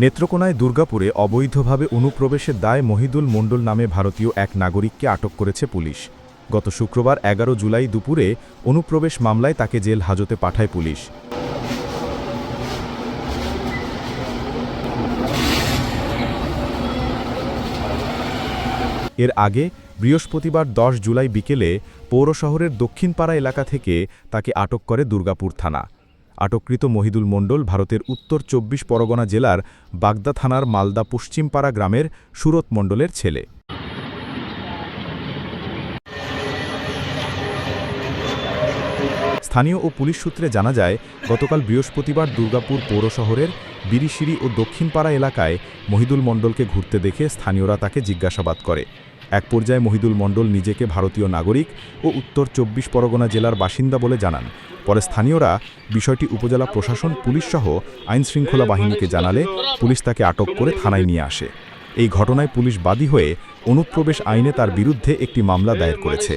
নেত্রকোনায় দুর্গাপুরে অবৈধভাবে অনুপ্রবেশের দায় মহিদুল মণ্ডল নামে ভারতীয় এক নাগরিককে আটক করেছে পুলিশ। গত শুক্রবার এগারো জুলাই দুপুরে অনুপ্রবেশ মামলায় তাকে জেল হাজতে পাঠায় পুলিশ। এর আগে বৃহস্পতিবার দশ জুলাই বিকেলে পৌর শহরের দক্ষিণপাড়া এলাকা থেকে তাকে আটক করে দুর্গাপুর থানা। আটককৃত মহিদুল মণ্ডল ভারতের উত্তর চব্বিশ পরগনা জেলার বাগদা থানার মালদা পশ্চিমপাড়া গ্রামের সুরত মণ্ডলের ছেলে। স্থানীয় ও পুলিশ সূত্রে জানা যায়, গতকাল বৃহস্পতিবার দুর্গাপুর পৌর শহরের বিরিশিরি ও দক্ষিণপাড়া এলাকায় মহিদুল মণ্ডলকে ঘুরতে দেখে স্থানীয়রা তাকে জিজ্ঞাসাবাদ করে। এক পর্যায়ে মহিদুল মণ্ডল নিজেকে ভারতীয় নাগরিক ও উত্তর চব্বিশ পরগনা জেলার বাসিন্দা বলে জানান। পরে স্থানীয়রা বিষয়টি উপজেলা প্রশাসন, পুলিশসহ আইনশৃঙ্খলা বাহিনীকে জানালে পুলিশ তাকে আটক করে থানায় নিয়ে আসে। এই ঘটনায় পুলিশ বাদী হয়ে অনুপ্রবেশ আইনে তার বিরুদ্ধে একটি মামলা দায়ের করেছে।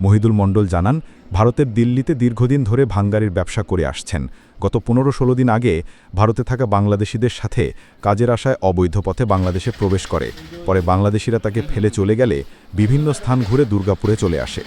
মহিদুল মণ্ডল জানান, ভারতের দিল্লিতে দীর্ঘদিন ধরে ভাঙ্গারির ব্যবসা করে আসছেন। গত পনেরো ষোলো দিন আগে ভারতে থাকা বাংলাদেশিদের সাথে কাজের আশায় অবৈধ পথে বাংলাদেশে প্রবেশ করে। পরে বাংলাদেশিরা তাকে ফেলে চলে গেলে বিভিন্ন স্থান ঘুরে দুর্গাপুরে চলে আসে।